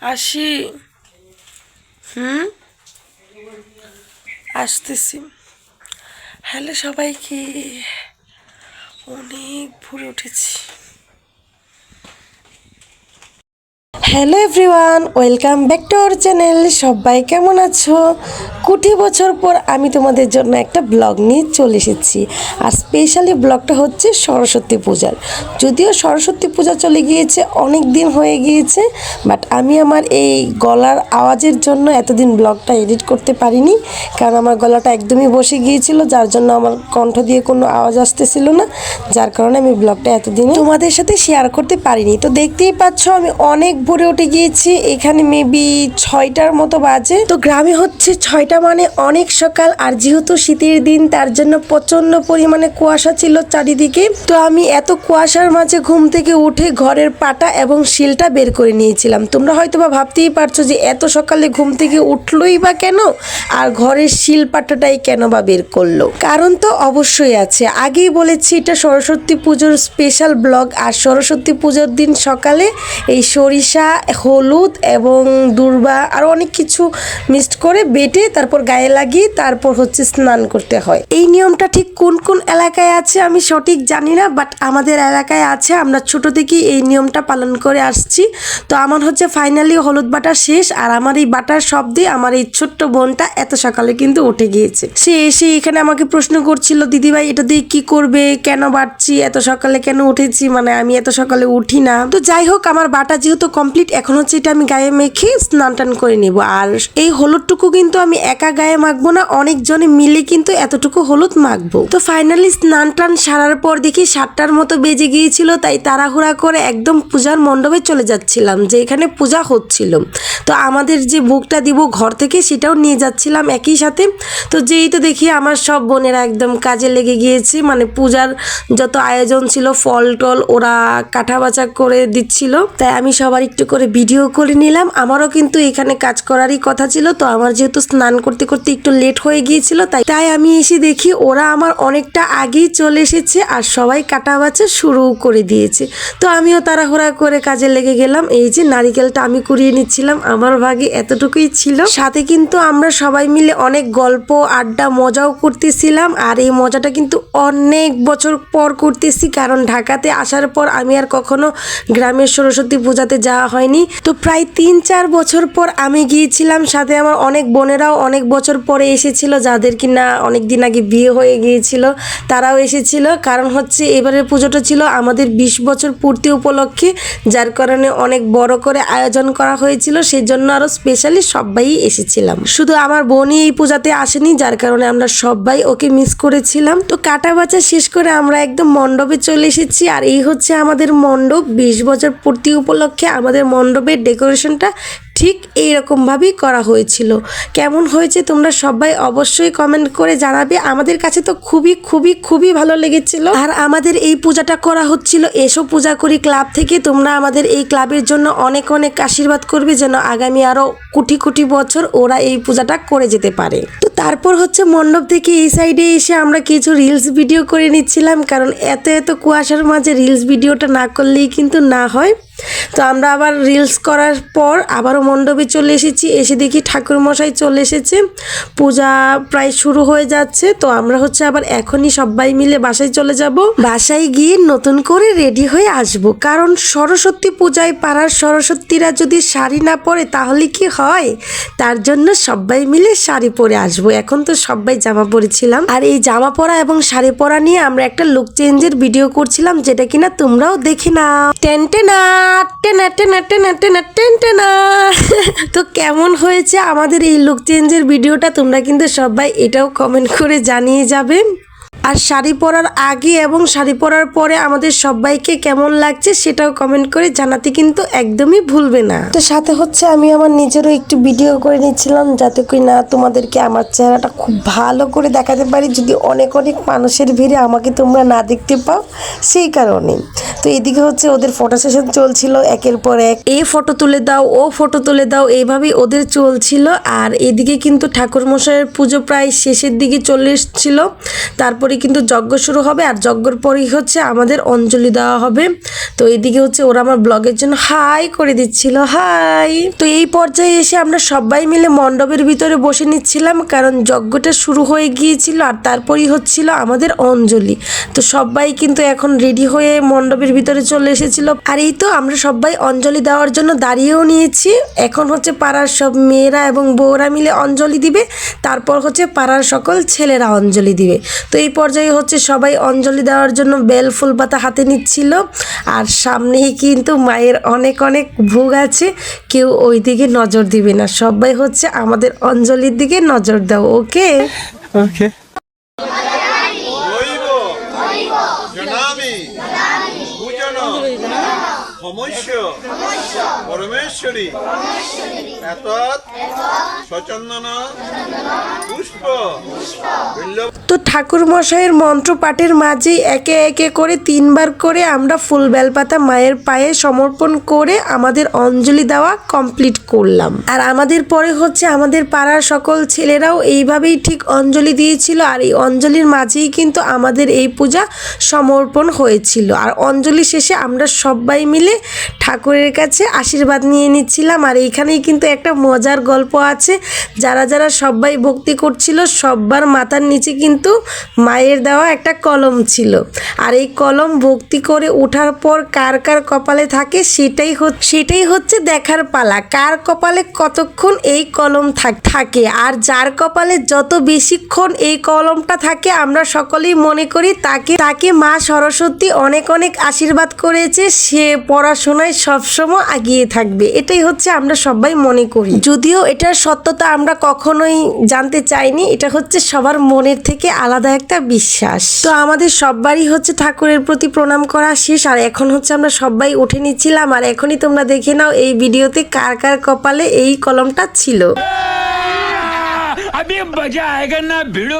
আসি। হুম? আসতেছি। হ্যালো সবাইকে। অনেক ভোরে উঠেছি। Hello everyone, welcome back to our channel. সবাই কেমন আছো? কোটি বছর পর আমি তোমাদের জন্য একটা ব্লগ নিয়ে চলে এসেছি। আর স্পেশালি ব্লগটা হচ্ছে সরস্বতী পূজার। যদিও সরস্বতী পূজা চলে গিয়েছে, অনেক দিন হয়ে গিয়েছে বাট আমি আমার এই গলার আওয়াজের জন্য এতদিন ব্লগটা এডিট করতে পারিনি, কারণ আমার গলাটা একদমই বসে গিয়েছিল, যার জন্য আমার কণ্ঠ দিয়ে কোনো আওয়াজ আসতেছিল না, যার কারণে আমি ব্লগটা এতদিন তোমাদের সাথে শেয়ার করতে পারিনি। তো দেখতেই পাচ্ছ, আমি অনেক ভোরে উঠে গিয়েছি, এখানে মেবি ছয়টার মতো বাজে। তো গ্রামে হচ্ছে ছয়টা মানে অনেক সকাল, আর যেহেতু শীতের দিন, তার জন্য প্রচণ্ড পরিমাণে কুয়াশা ছিল চারিদিকে। তো আমি এত কুয়াশার মাঝে ঘুম থেকে উঠে ঘরের পাটা এবং শিলটা বের করে নিয়েছিলাম। তোমরা হয়তো বা ভাবতেই পারছ যে এত সকালে ঘুম থেকে উঠলোই বা কেন? আর ঘরের শিল পাটাটাই কেন বা বের করল? কারণ তো অবশ্যই আছে। আগেই বলেছি, এটা সরস্বতী পুজোর স্পেশাল ব্লগ আর সরস্বতী পুজোর দিন সকালে এই সরিষা হলুদ এবং দুর্বা আর অনেক কিছু মিক্সড করে বেটে তারপর গায়ে লাগিয়ে তারপর হচ্ছে স্নান করতে হয়। এই নিয়মটা ঠিক কোন কোন এলাকায় আছে আমি সঠিক জানি না বাট আমাদের এলাকায় আছে। আমরা ছোট থেকেই এই নিয়মটা পালন করে আসছি। তো আমার হচ্ছে ফাইনালি হলুদ বাটা শেষ আর আমার এই বাটার শব্দে আমার এই ছোট্ট বোনটা এত সকালে কিন্তু উঠে গিয়েছে। সে এসে এখানে আমাকে প্রশ্ন করছিল, দিদিভাই, এটা দিয়ে কি করবে? কেন বাটছি? এত সকালে কেন উঠেছি? মানে আমি এত সকালে উঠি না। তো যাই হোক, আমার বাটা যেহেতু কমপ্লিট এখন হচ্ছে এটা আমি গায়ে মেখে স্নান টান করে নিব। আর এই হলুদটুকু কিন্তু আমি একা গায়ে মাখবো না, অনেকজনে মিলে কিন্তু এতটুকু হলুদ মাখবো। তো ফাইনালি স্নান টান সারার পর দেখি সাতটার মতো বেজে গিয়েছিল, তাই তাড়াহুড়া করে একদম পূজার মণ্ডপে চলে যাচ্ছিলাম যে এখানে পূজা হচ্ছিল। তো আমাদের যে বুকটা দিব ঘর থেকে সেটাও নিয়ে যাচ্ছিলাম একই সাথে। তো যেই তো দেখি আমার সব বোনেরা একদম কাজে লেগে গিয়েছে মানে পূজার যত আয়োজন ছিল ফল টল ওরা কাঠা বাচা করে দিচ্ছিল। তাই আমি সবার একটু করে ভিডিও করে নিলাম। আমারও কিন্তু এখানে কাজ করারই কথা ছিল, তো আমার যেহেতু স্নান করতে করতে একটু লেট হয়ে গিয়েছিল, তাই তাই আমি এসে দেখি ওরা আমার অনেকটা আগেই চলে এসেছে আর সবাই কাটা বাছা শুরু করে দিয়েছে। তো আমিও তাড়াহুড়া করে কাজে লেগে গেলাম। এই যে নারিকেলটা আমি কুড়িয়ে নিচ্ছিলাম, আমার ভাগে এতটুকুই ছিল। সাথে কিন্তু আমরা সবাই মিলে অনেক গল্প, আড্ডা, মজাও করতেছিলাম আর এই মজাটা কিন্তু অনেক বছর পর করতেছি, কারণ ঢাকাতে আসার পর আমি আর কখনো গ্রামের সরস্বতী পূজাতে যাওয়া হয়নি। তো প্রায় তিন, চার বছর পর আমি গিয়েছিলাম সাথে আমার অনেক বোনেরাও অনেক বছর পরে এসেছিল, যাদের কিনা অনেক দিন আগে বিয়ে হয়ে গিয়েছিল, তারাও এসেছিল। কারণ হচ্ছে এবারের পুজোটা ছিল আমাদের বিশ বছর পূর্তি উপলক্ষে, যার কারণে অনেক বড় করে আয়োজন করা হয়েছিল সেই জন্য আরও স্পেশালি সবাই এসেছিলাম। শুধু আমার বোনই এই পূজাতে আসেনি, যার কারণে আমরা সবাই ওকে মিস করেছিলাম। তো কাটা বাচা শেষ করে আমরা একদম মণ্ডপে চলে এসেছি, আর এই হচ্ছে আমাদের মণ্ডপ। বিশ বছর পূর্তি উপলক্ষে আমাদের মণ্ডপের ডেকোরেশনটা ঠিক এই এইরকমভাবেই করা হয়েছিল। কেমন হয়েছে তোমরা সবাই অবশ্যই কমেন্ট করে জানাবে। আমাদের কাছে তো খুবই খুবই খুবই ভালো লেগেছিল। আর আমাদের এই পূজাটা করা হচ্ছিল। এসো পূজা করি ক্লাব থেকে। তোমরা আমাদের এই ক্লাবের জন্য অনেক অনেক আশীর্বাদ করবে যেন আগামী আরও কোটি কোটি বছর ওরা এই পূজাটা করে যেতে পারে। তো তারপর হচ্ছে মণ্ডপ থেকে এই সাইডে এসে আমরা কিছু রিলস ভিডিও করে নিচ্ছিলাম। কারণ এত এত কুয়াশার মাঝে রিলস ভিডিওটা না করলেই কিন্তু না হয়। তো আমরা আবার রিলস করার পর আবারও মণ্ডপে চলে এসেছি। এসে দেখি ঠাকুর মশাই চলে এসেছে। পূজা প্রায় শুরু হয়ে যাচ্ছে। তো আমরা হচ্ছে আবার এখনই সবাই মিলে বাসায় চলে যাব। বাসায় গিয়ে নতুন করে রেডি হয়ে আসব। কারণ সরস্বতী পূজায় পাড়ার সরস্বতীরা যদি শাড়ি না পরে তাহলে কি হয়? তার জন্য সবাই মিলে শাড়ি পরে আসব। এখন তো সবাই জামা পরেছিলাম। আর এই জামা পরা এবং শাড়ি পরা নিয়ে আমরা একটা লুক চেঞ্জের ভিডিও করছিলাম, যেটা কিনা তোমরাও দেখি না টেন্টে না তো কেমন হয়েছে আমাদের এই লুক চেঞ্জের ভিডিওটা তোমরা কিন্তু সবাই এটাও কমেন্ট করে জানিয়ে যাবে। আর শাড়ি পরার আগে এবং শাড়ি পরার পরে আমাদের সবাইকে কেমন লাগছে সেটাও কমেন্ট করে জানাতে কিন্তু একদমই ভুলবে না। তো সাথে হচ্ছে আমি আমার নিজেরও একটু ভিডিও করে নিচ্ছিলাম যাতে করে না তোমাদেরকে আমার চেহারাটা খুব ভালো করে দেখাতে পারি যদি অনেক অনেক মানুষের ভিড়ে আমাকে তোমরা না দেখতে পাও সেই কারণে। তো এদিকে হচ্ছে ওদের ফটো সেশন চলছিল একের পর এক। এ ফটো তুলে দাও ও ফটো তুলে দাও এইভাবেই ওদের চলছিল। আর এদিকে কিন্তু ঠাকুর মশাইয়ের পুজো প্রায় শেষের দিকে চলে এসেছিল। তারপরে পরেই কিন্তু যজ্ঞ শুরু হবে আর যজ্ঞর পরেই হচ্ছে আমাদের অঞ্জলি দেওয়া হবে। তো এইদিকে হচ্ছে ওরা আমার ব্লগের জন্য হাই করে দিচ্ছিল, হাই। তো এই পর্যায়ে এসে আমরা সবাই মিলে মণ্ডপের ভিতরে বসে নিচ্ছিলাম কারণ যজ্ঞটা শুরু হয়ে গিয়েছিল আর তারপরই হচ্ছিল আমাদের অঞ্জলি। তো সবাই কিন্তু এখন রেডি হয়ে মণ্ডপের ভিতরে চলে এসেছিল। আর এই তো আমরা সবাই অঞ্জলি দেওয়ার জন্য দাঁড়িয়েও নিয়েছি। এখন হচ্ছে পাড়ার সব মেয়েরা এবং বউরা মিলে অঞ্জলি দিবে, তারপর হচ্ছে পাড়ার সকল ছেলেরা অঞ্জলি দিবে। তো এই পর্যায়ে হচ্ছে সবাই অঞ্জলি দেওয়ার জন্য বেল ফুল পাতা হাতে নিচ্ছিল। আর সামনেই কিন্তু মায়ের অনেক অনেক ভোগ আছে। কেউ ওই দিকে নজর দিবে না। সবাই হচ্ছে আমাদের অঞ্জলির দিকে নজর দাও ওকে? ওকে। জনামি। পূজন পরমেশ্বরী। তো ঠাকুর মশাইয়ের মন্ত্র পাঠের মাঝেই একে একে করে তিনবার করে আমরা ফুল বেলপাতা মায়ের পায়ে সমর্পণ করে আমাদের অঞ্জলি দেওয়া কমপ্লিট করলাম। আর আমাদের পরে হচ্ছে আমাদের পাড়ার সকল ছেলেরাও এইভাবেই ঠিক অঞ্জলি দিয়েছিল। আর এই অঞ্জলির মাঝেই কিন্তু আমাদের এই পূজা সমর্পণ হয়েছিল। আর অঞ্জলি শেষে আমরা সবাই মিলে ঠাকুরের কাছে আশীর্বাদ নিয়ে নিচ্ছিলাম। আর এইখানেই কিন্তু একটা মজার গল্প আছে। যারা যারা সবাই ভক্তি করছিল, সব্বার মাথার নিচে কিন্তু মায়ের দেওয়া একটা কলম ছিল। আর এই কলম ভক্তি করে ওঠার পর কার কার কপালে থাকে সেটাই সেটাই হচ্ছে দেখার পালা। কার কপালে কতক্ষণ এই কলম থাকে? আর যার কপালে যত বেশিক্ষণ এই কলমটা থাকে, আমরা সকলেই মনে করি তাকে তাকে মা সরস্বতী অনেক অনেক আশীর্বাদ করেছে। সে পড়াশোনায় সবসময় এগিয়ে থাকবে এটাই হচ্ছে আমরা সবাই মনে করি যদিও এটার সত্যতা আমরা কখনোই জানতে চাইনি এটা হচ্ছে সবার মনের থেকে আলাদা একটা বিশ্বাস তো আমাদের সববারই হচ্ছে ঠাকুরের প্রতি প্রণাম করা শেষ আর এখন হচ্ছে আমরা সবাই উঠে নিচ্ছিলাম আর এখনই তোমরা দেখে নাও এই ভিডিওতে কার কার কপালে এই কলমটা ছিল अभी मजा आएगा ना भिड़ो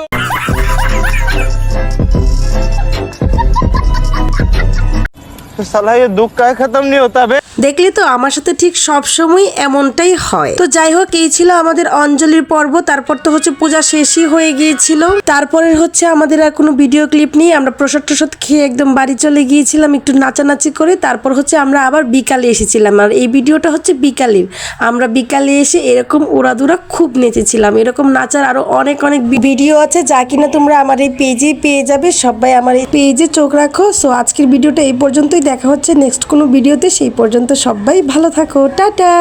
সালাইয়ের দুঃখটাই খতম নিয়ে হতে হবে দেখলি তো, আমার সাথে ঠিক সব সময় এমনটাই হয়। তো যাই হোক, এই ছিল আমাদের অঞ্জলির পর্ব। তারপর তো হচ্ছে পূজা শেষই হয়ে গিয়েছিল। তারপরে হচ্ছে আমাদের আর কোনো ভিডিও ক্লিপ নেই। আমরা প্রসাদ টসাদ খেয়ে একদম বাড়ি চলে গিয়েছিলাম একটু নাচানাচি করে। তারপর হচ্ছে আমরা আবার বিকালে এসেছিলাম। আর এই ভিডিওটা হচ্ছে বিকালের। আমরা বিকালে এসে এরকম ওড়াদুরা খুব নেচেছিলাম। এরকম নাচার আরও অনেক অনেক ভিডিও আছে। যা কিনা তোমরা আমার এই পেজে পেয়ে যাবে। সবাই আমার এই পেজে চোখ রাখো। সো আজকের ভিডিওটা এই পর্যন্তই। দেখা হচ্ছে নেক্সট কোনো ভিডিওতে সেই পর্যন্ত সবাই ভালো থাকো। টাটা!